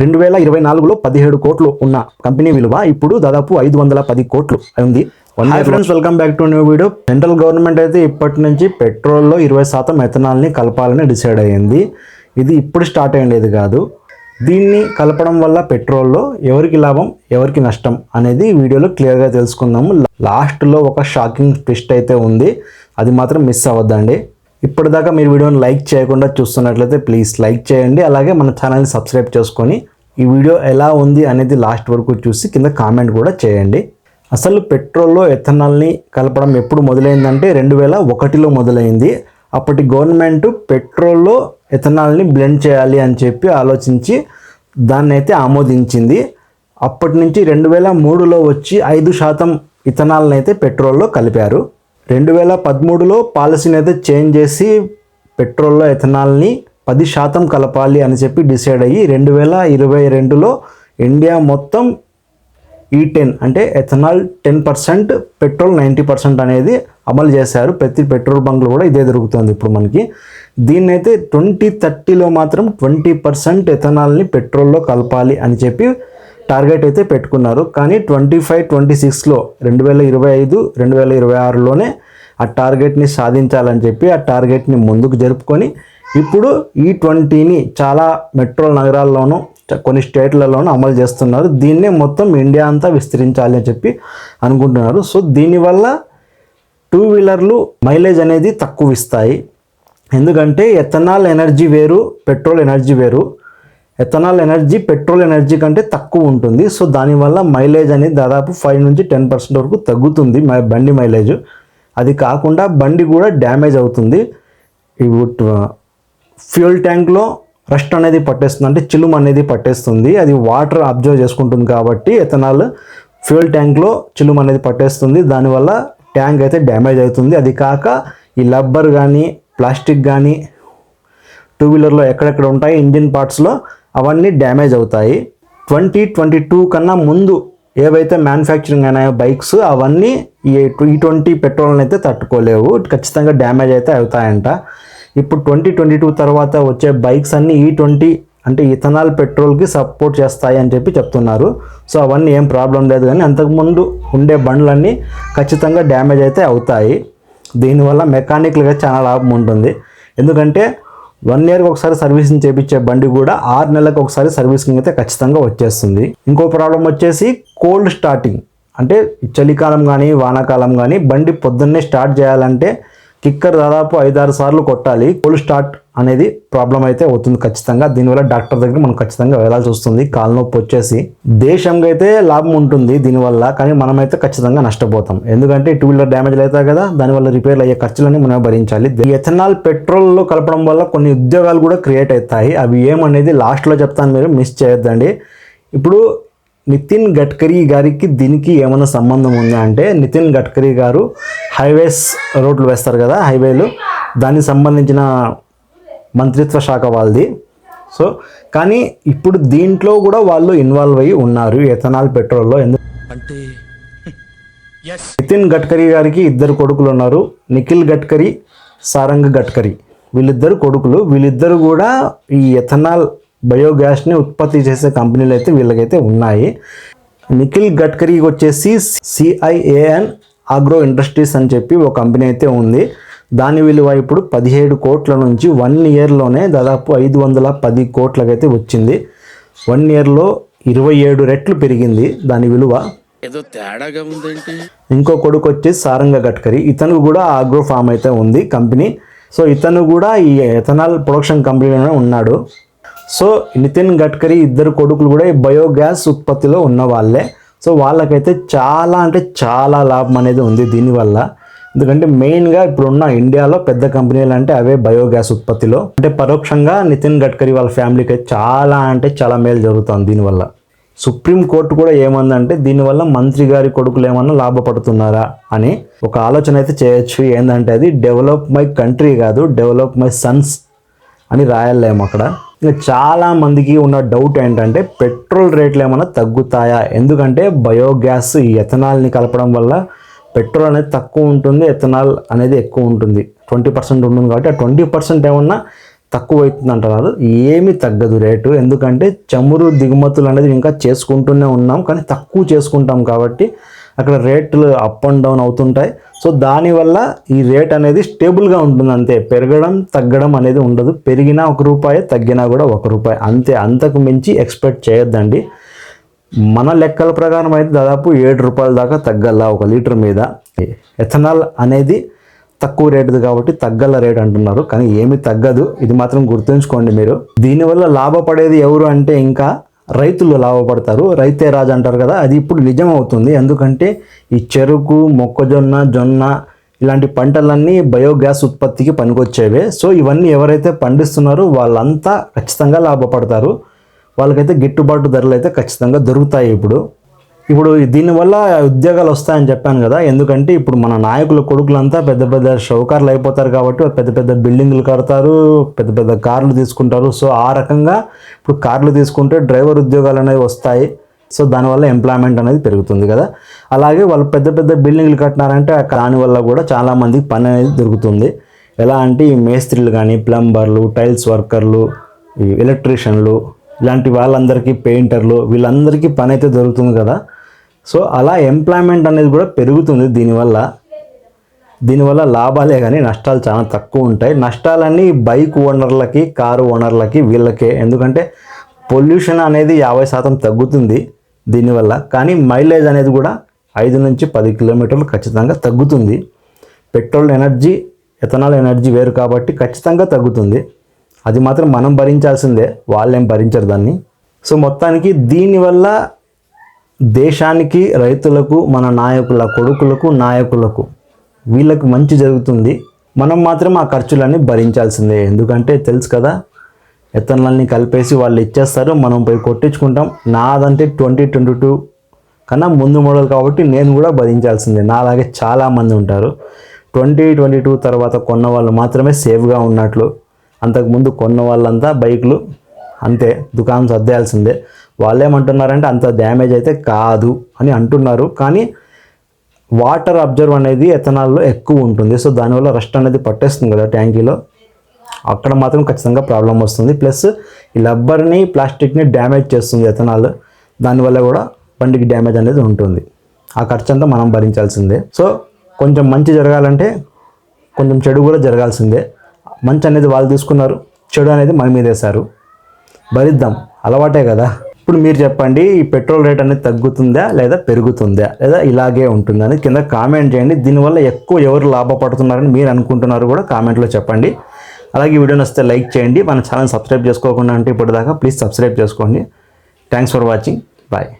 రెండు వేల ఇరవై నాలుగులో పదిహేడు కోట్లు ఉన్న కంపెనీ విలువ ఇప్పుడు దాదాపు ఐదు వందల పది కోట్లు ఉంది. Hi friends welcome back to new video central government అయితే ఇప్పటి నుంచి పెట్రోల్లో ఇరవై శాతం ఎథనాల్ని కలపాలని డిసైడ్ అయ్యింది. ఇది ఇప్పుడు స్టార్ట్ అయ్యేది కాదు. దీన్ని కలపడం వల్ల పెట్రోల్లో ఎవరికి లాభం ఎవరికి నష్టం అనేది వీడియోలో క్లియర్గా తెలుసుకుందాము. లాస్ట్లో ఒక షాకింగ్ ట్విస్ట్ అయితే ఉంది. అది మాత్రం మిస్ అవ్వద్దండి. ఇప్పటిదాకా మీరు వీడియోని లైక్ చేయకుండా చూస్తున్నట్లయితే ప్లీజ్ లైక్ చేయండి. అలాగే మన ఛానల్ని సబ్స్క్రైబ్ చేసుకొని ఈ వీడియో ఎలా ఉంది అనేది లాస్ట్ వరకు చూసి కింద కామెంట్ కూడా చేయండి. అసలు పెట్రోల్లో ఎథనాల్ని కలపడం ఎప్పుడు మొదలైందంటే రెండు వేల ఒకటిలో మొదలైంది. అప్పటి గవర్నమెంట్ పెట్రోల్లో ఎథనాల్ని బ్లెండ్ చేయాలి అని చెప్పి ఆలోచించి దాన్ని అయితే ఆమోదించింది. అప్పటి నుంచి రెండు వేల మూడులో వచ్చి ఐదు శాతం ఇథనాల్ని అయితే పెట్రోల్లో కలిపారు. రెండు వేల పదమూడులో పాలసీని అయితే చేంజ్ చేసి పెట్రోల్లో ఎథనాల్ని పది శాతం కలపాలి అని చెప్పి డిసైడ్ అయ్యి రెండు వేల ఇరవై రెండులో ఇండియా మొత్తం ఈ టెన్ అంటే ethanol ten percent petrol ninety percent అనేది అమలు చేశారు. ప్రతి పెట్రోల్ బంక్లో కూడా ఇదే దొరుకుతుంది ఇప్పుడు మనకి. దీన్ని అయితే ట్వంటీ థర్టీలో మాత్రం ట్వంటీ పర్సెంట్ ఎథనాల్ని పెట్రోల్లో కలపాలి అని చెప్పి టార్గెట్ అయితే పెట్టుకున్నారు. కానీ ట్వంటీ ఫైవ్ ట్వంటీ సిక్స్లో రెండు వేల ఇరవై ఐదు రెండు వేల ఇరవై ఆరులోనే ఆ టార్గెట్ని సాధించాలని చెప్పి ఆ టార్గెట్ని ముందుకు జరుపుకొని ఇప్పుడు ఈ ట్వంటీని చాలా మెట్రో నగరాల్లోనూ కొన్ని స్టేట్లలోనూ అమలు చేస్తున్నారు. దీన్నే మొత్తం ఇండియా అంతా విస్తరించాలి అని చెప్పి అనుకుంటున్నారు. సో దీనివల్ల టూ వీలర్లు మైలేజ్ అనేది తక్కువ ఇస్తాయి. ఎందుకంటే ఎథనాల్ ఎనర్జీ వేరు పెట్రోల్ ఎనర్జీ వేరు. ఎథనాల్ ఎనర్జీ పెట్రోల్ ఎనర్జీ కంటే తక్కువ ఉంటుంది. సో దానివల్ల మైలేజ్ అనేది దాదాపు ఫైవ్ నుంచి టెన్ పర్సెంట్ వరకు తగ్గుతుంది మై- బండి మైలేజ్. అది కాకుండా బండి కూడా డ్యామేజ్ అవుతుంది. ఫ్యూయల్ ట్యాంక్లో రస్ట్ అనేది పట్టేస్తుంది. అంటే చిలుము అనేది పట్టేస్తుంది. అది వాటర్ అబ్జర్వ్ చేసుకుంటుంది కాబట్టి ఎథనాల్ ఫ్యూయల్ ట్యాంక్లో చిలుము అనేది పట్టేస్తుంది. దానివల్ల ట్యాంక్ అయితే డ్యామేజ్ అవుతుంది. అది కాక ఈ లబ్బర్ కానీ ప్లాస్టిక్ కానీ టూ వీలర్లో ఎక్కడెక్కడ ఉంటాయి ఇంజిన్ పార్ట్స్లో అవన్నీ డ్యామేజ్ అవుతాయి. ట్వంటీ ట్వంటీ టూ కన్నా ముందు ఏవైతే మ్యానుఫ్యాక్చరింగ్ అయినాయో బైక్స్ అవన్నీ ఈ ఈ ట్వంటీ పెట్రోల్ని అయితే తట్టుకోలేవు. ఖచ్చితంగా డ్యామేజ్ అయితే అవుతాయంట. ఇప్పుడు ట్వంటీ ట్వంటీ టూ తర్వాత వచ్చే బైక్స్ అన్నీ ఈ ట్వంటీ అంటే ఇథనాల్ పెట్రోల్కి సపోర్ట్ చేస్తాయి అని చెప్పి చెప్తున్నారు. సో అవన్నీ ఏం ప్రాబ్లం లేదు కానీ అంతకుముందు ఉండే బండ్లన్నీ ఖచ్చితంగా డ్యామేజ్ అయితే అవుతాయి. దీనివల్ల మెకానిక్లుగా చాలా లాభం ఉంటుంది. ఎందుకంటే వన్ ఇయర్కి ఒకసారి సర్వీసింగ్ చేపించే బండి కూడా ఆరు నెలలకు ఒకసారి సర్వీసింగ్ అయితే ఖచ్చితంగా వచ్చేస్తుంది. ఇంకో ప్రాబ్లం వచ్చేసి కోల్డ్ స్టార్టింగ్. అంటే చలికాలం కానీ వానాకాలం కానీ బండి పొద్దున్నే స్టార్ట్ చేయాలంటే కిక్కర్ దాదాపు ఐదారు సార్లు కొట్టాలి. కోల్డ్ స్టార్ట్ అనేది ప్రాబ్లం అయితే అవుతుంది ఖచ్చితంగా. దీనివల్ల డాక్టర్ దగ్గర మనం ఖచ్చితంగా వెళ్ళాల్సి వస్తుంది. కాలు నొప్పి వచ్చేసి దేశంగా అయితే లాభం ఉంటుంది దీనివల్ల కానీ మనమైతే ఖచ్చితంగా నష్టపోతాం. ఎందుకంటే టూ వీలర్ డ్యామేజ్ అవుతాయి కదా దానివల్ల రిపేర్లు అయ్యే ఖర్చులన్నీ మనం భరించాలి. ఎథనాల్ పెట్రోల్లో కలపడం వల్ల కొన్ని ఉద్యోగాలు కూడా క్రియేట్ అవుతాయి. అవి ఏమనేది లాస్ట్లో చెప్తాను మీరు మిస్ చేయొద్దండి. ఇప్పుడు నితిన్ గడ్కరీ గారికి దీనికి ఏమైనా సంబంధం ఉందా అంటే నితిన్ గడ్కరీ గారు హైవేస్ రోడ్లు వేస్తారు కదా హైవేలు. దానికి సంబంధించిన మంత్రిత్వ శాఖ వాళ్ళది. సో కానీ ఇప్పుడు దీంట్లో కూడా వాళ్ళు ఇన్వాల్వ్ అయ్యి ఉన్నారు ఎథనాల్ పెట్రోల్లో. ఎందుకు అంటే నితిన్ గడ్కరీ గారికి ఇద్దరు కొడుకులు ఉన్నారు. నిఖిల్ గడ్కరీ సారంగ్ గడ్కరీ. వీళ్ళిద్దరు కొడుకులు. వీళ్ళిద్దరు కూడా ఈ ఎథనాల్ బయోగ్యాస్ని ఉత్పత్తి చేసే కంపెనీలు అయితే వీళ్ళకైతే ఉన్నాయి. నిఖిల్ గడ్కరీకి వచ్చేసి సిఐఏఎన్ ఆగ్రో ఇండస్ట్రీస్ అని చెప్పి ఒక కంపెనీ అయితే ఉంది. దాని విలువ ఇప్పుడు పదిహేడు కోట్ల నుంచి వన్ ఇయర్లోనే దాదాపు ఐదు వందల పది కోట్లకైతే వచ్చింది. వన్ ఇయర్లో ఇరవై ఏడు రెట్లు పెరిగింది దాని విలువ. ఏదో తేడాగా ఉందేంటి? ఇంకో కొడుకు వచ్చేసి సారంగ గడ్కరీ. ఇతను కూడా ఆగ్రో ఫామ్ అయితే ఉంది కంపెనీ. సో ఇతను కూడా ఈ ఎథనాల్ ప్రొడక్షన్ కంపెనీలోనే ఉన్నాడు. సో నితిన్ గడ్కరీ ఇద్దరు కొడుకులు కూడా ఈ బయోగ్యాస్ ఉత్పత్తిలో ఉన్న వాళ్ళే. సో వాళ్ళకైతే చాలా అంటే చాలా లాభం అనేది ఉంది దీనివల్ల. ఎందుకంటే మెయిన్గా ఇప్పుడున్న ఇండియాలో పెద్ద కంపెనీలు అంటే అవే బయోగ్యాస్ ఉత్పత్తిలో. అంటే పరోక్షంగా నితిన్ గడ్కరీ వాళ్ళ ఫ్యామిలీకి చాలా అంటే చాలా మేలు జరుగుతుంది దీనివల్ల. సుప్రీం కోర్టు కూడా ఏమందంటే దీనివల్ల మంత్రి గారి కొడుకులు ఏమన్నా లాభపడుతున్నారా అని ఒక ఆలోచన అయితే చేయొచ్చు. ఏంటంటే అది డెవలప్ మై కంట్రీ కాదు డెవలప్ మై సన్స్ అని రాయలేము అక్కడ. ఇంకా చాలా మందికి ఉన్న డౌట్ ఏంటంటే పెట్రోల్ రేట్లు ఏమైనా తగ్గుతాయా? ఎందుకంటే బయోగ్యాస్ ఈ ఎథనాల్ని కలపడం వల్ల పెట్రోల్ అనేది తక్కువ ఉంటుంది ఎథనాల్ అనేది ఎక్కువ ఉంటుంది. ట్వంటీ పర్సెంట్ ఉంటుంది కాబట్టి ఆ ట్వంటీ పర్సెంట్ ఏమన్నా తక్కువ అవుతుంది అంటున్నారు ఏమీ తగ్గదు రేటు. ఎందుకంటే చమురు దిగుమతులు అనేది ఇంకా చేసుకుంటూనే ఉన్నాం కానీ తక్కువ చేసుకుంటాం కాబట్టి అక్కడ రేట్లు అప్ అండ్ డౌన్ అవుతుంటాయి. సో దానివల్ల ఈ రేట్ అనేది స్టేబుల్గా ఉంటుంది అంతే. పెరగడం తగ్గడం అనేది ఉండదు. పెరిగినా ఒక రూపాయి తగ్గినా కూడా ఒక రూపాయి. అంతే. అంతకు మించి ఎక్స్పెక్ట్ చేయొద్దండి. మన లెక్కల ప్రకారం అయితే దాదాపు ఏడు రూపాయల దాకా తగ్గల ఒక లీటర్ మీద. ఎథనాల్ అనేది తక్కువ రేటుది కాబట్టి తగ్గల రేట్ అంటున్నారు. కానీ ఏమీ తగ్గదు. ఇది మాత్రం గుర్తుంచుకోండి మీరు. దీనివల్ల లాభపడేది ఎవరు అంటే ఇంకా రైతులు లాభపడతారు. రైతే రాజు అంటారు కదా అది ఇప్పుడు నిజం అవుతుంది ఎందుకంటే ఈ చెరుకు మొక్కజొన్న జొన్న ఇలాంటి పంటలన్నీ బయోగ్యాస్ ఉత్పత్తికి పనికొచ్చేవే. సో ఇవన్నీ ఎవరైతే పండిస్తున్నారో వాళ్ళంతా ఖచ్చితంగా లాభపడతారు. వాళ్ళకైతే గిట్టుబాటు ధరలు అయితే ఖచ్చితంగా దొరుకుతాయి ఇప్పుడు. ఇప్పుడు దీనివల్ల ఉద్యోగాలు వస్తాయని చెప్పాను కదా. ఎందుకంటే ఇప్పుడు మన నాయకుల కొడుకులంతా పెద్ద పెద్ద షౌకార్లు అయిపోతారు కాబట్టి పెద్ద పెద్ద బిల్డింగ్లు కడతారు పెద్ద పెద్ద కార్లు తీసుకుంటారు. సో ఆ రకంగా ఇప్పుడు కార్లు తీసుకుంటే డ్రైవర్ ఉద్యోగాలు అనేవి వస్తాయి. సో దానివల్ల ఎంప్లాయ్మెంట్ అనేది పెరుగుతుంది కదా. అలాగే వాళ్ళు పెద్ద పెద్ద బిల్డింగ్లు కట్టినారంటే దానివల్ల కూడా చాలామందికి పని అనేది దొరుకుతుంది. ఎలా అంటే ఈ మేస్త్రీలు కానీ ప్లంబర్లు టైల్స్ వర్కర్లు ఎలక్ట్రీషియన్లు ఇలాంటి వాళ్ళందరికీ పెయింటర్లు వీళ్ళందరికీ పని అయితే దొరుకుతుంది కదా. సో అలా ఎంప్లాయ్మెంట్ అనేది కూడా పెరుగుతుంది. దీనివల్ల దీనివల్ల లాభాలే కానీ నష్టాలు చాలా తక్కువ ఉంటాయి. నష్టాలన్నీ బైక్ ఓనర్లకి కారు ఓనర్లకి వీళ్ళకే. ఎందుకంటే పొల్యూషన్ అనేది యాభై శాతం తగ్గుతుంది దీనివల్ల. కానీ మైలేజ్ అనేది కూడా ఐదు నుంచి పది కిలోమీటర్లు ఖచ్చితంగా తగ్గుతుంది. పెట్రోల్ ఎనర్జీ ఎథనాల్ ఎనర్జీ వేరు కాబట్టి ఖచ్చితంగా తగ్గుతుంది. అది మాత్రం మనం భరించాల్సిందే. వాళ్ళేం భరించరు దాన్ని. సో మొత్తానికి దీనివల్ల దేశానికి రైతులకు మన నాయకుల కొడుకులకు నాయకులకు వీళ్ళకి మంచి జరుగుతుంది. మనం మాత్రం ఆ ఖర్చులన్నీ భరించాల్సిందే. ఎందుకంటే తెలుసు కదా ఎత్తనాలని కలిపేసి వాళ్ళు ఇచ్చేస్తారు మనం పోయి కొట్టించుకుంటాం. నాదంటే ట్వంటీ ట్వంటీ టూ కన్నా ముందు మోడల్ కాబట్టి నేను కూడా భరించాల్సిందే. నాలాగే చాలామంది ఉంటారు. ట్వంటీ ట్వంటీ టూ తర్వాత కొన్న వాళ్ళు మాత్రమే సేఫ్గా ఉన్నట్లు. అంతకుముందు కొన్న వాళ్ళంతా బైక్లు అంతే దుకాణం సర్దేయాల్సిందే. వాళ్ళేమంటున్నారంటే అంత డ్యామేజ్ అయితే కాదు అని అంటున్నారు. కానీ వాటర్ అబ్జర్వ్ అనేది ఎథనాల్లో ఎక్కువ ఉంటుంది. సో దానివల్ల రస్ట్ అనేది పట్టేస్తుంది కదా ట్యాంకీలో. అక్కడ మాత్రం ఖచ్చితంగా ప్రాబ్లం వస్తుంది. ప్లస్ ఈ రబ్బర్ని ప్లాస్టిక్ని డ్యామేజ్ చేస్తుంది ఎథనాల్. దానివల్ల కూడా బండికి డ్యామేజ్ అనేది ఉంటుంది. ఆ ఖర్చు అంతా మనం భరించాల్సిందే. సో కొంచెం మంచి జరగాలంటే కొంచెం చెడు కూడా జరగాల్సిందే. మంచి అనేది వాళ్ళు తీసుకున్నారు. చెడు అనేది మన మీద వేశారు. భరిద్దాం. అలవాటే కదా. ఇప్పుడు మీరు చెప్పండి ఈ పెట్రోల్ రేట్ అనేది తగ్గుతుందా లేదా పెరుగుతుందా లేదా ఇలాగే ఉంటుందా అని కింద కామెంట్ చేయండి. దీనివల్ల ఎక్కువ ఎవరు లాభపడుతున్నారని మీరు అనుకుంటున్నారు కూడా కామెంట్లో చెప్పండి. అలాగే వీడియో వస్తే లైక్ చేయండి. మన ఛానల్ సబ్స్క్రైబ్ చేసుకోకుండా అంటే ఇప్పటిదాకా ప్లీజ్ సబ్స్క్రైబ్ చేసుకోండి. Thanks for watching bye